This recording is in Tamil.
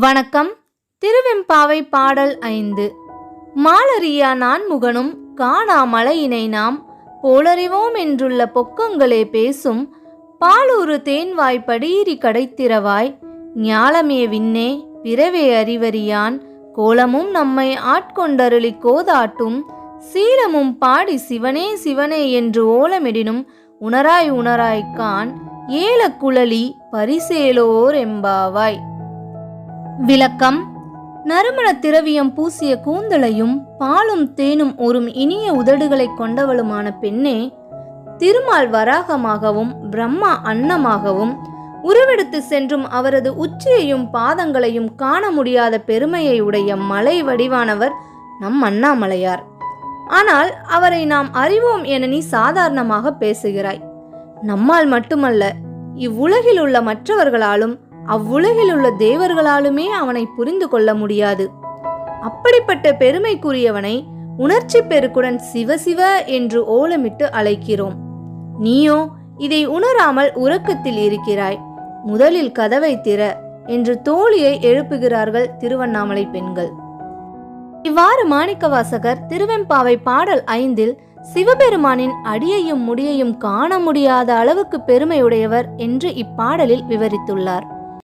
வணக்கம். திருவெம்பாவை பாடல் ஐந்து. மாலரியா நான்முகனும் காணா மலையினை நாம் போலறிவோம் என்றுள்ள பொக்கங்களே பேசும் பாலூரு தேன்வாய் படியிரி கடைத்திரவாய் ஞாலமே விண்ணே பிறவே அறிவறியான். கோலமும் நம்மை ஆட்கொண்டருளி கோதாட்டும். சீலமும் பாடி சிவனே சிவனே என்று ஓலமிடினும் உணராய் உணராய் கான் ஏல குழலி பரிசேலோர் எம்பாவாய். விளக்கம். நறுமண திரவியம் பூசிய கூந்தலையும் பாலும் தேனும் ஒரு இனிய உதடுகளைக் கொண்டவளுமான பெண்ணே திருமால் வராகமாகவும் பிரம்மா அன்னமாகவும் உருவெடுத்து சென்றும் அவரது உச்சியையும் பாதங்களையும் காண முடியாத பெருமையை உடைய மலை வடிவானவர் நம் அண்ணாமலையார். ஆனால் அவரை நாம் அறிவோம் என நீ சாதாரணமாக பேசுகிறாய். நம்மால் மட்டுமல்ல இவ்வுலகில் உள்ள மற்றவர்களாலும் அவ்வுலகில் உள்ள தேவர்களாலுமே அவனை புரிந்து கொள்ள முடியாது. அப்படிப்பட்ட பெருமைக்குரியவனை உணர்ச்சி பெருக்குடன் சிவசிவ என்று ஓலமிட்டு அழைக்கிறோம். நீயோ இதை உணராமல் உறக்கத்தில் இருக்கிறாய். முதலில் கதவை திற என்று தோழியை எழுப்புகிறார்கள் திருவண்ணாமலை பெண்கள். இவ்வாறு மாணிக்கவாசகர் திருவெம்பாவை பாடல் ஐந்தில் சிவபெருமானின் அடியையும் முடியையும் காண முடியாத அளவுக்கு பெருமையுடையவர் என்று இப்பாடலில் விவரித்துள்ளார்.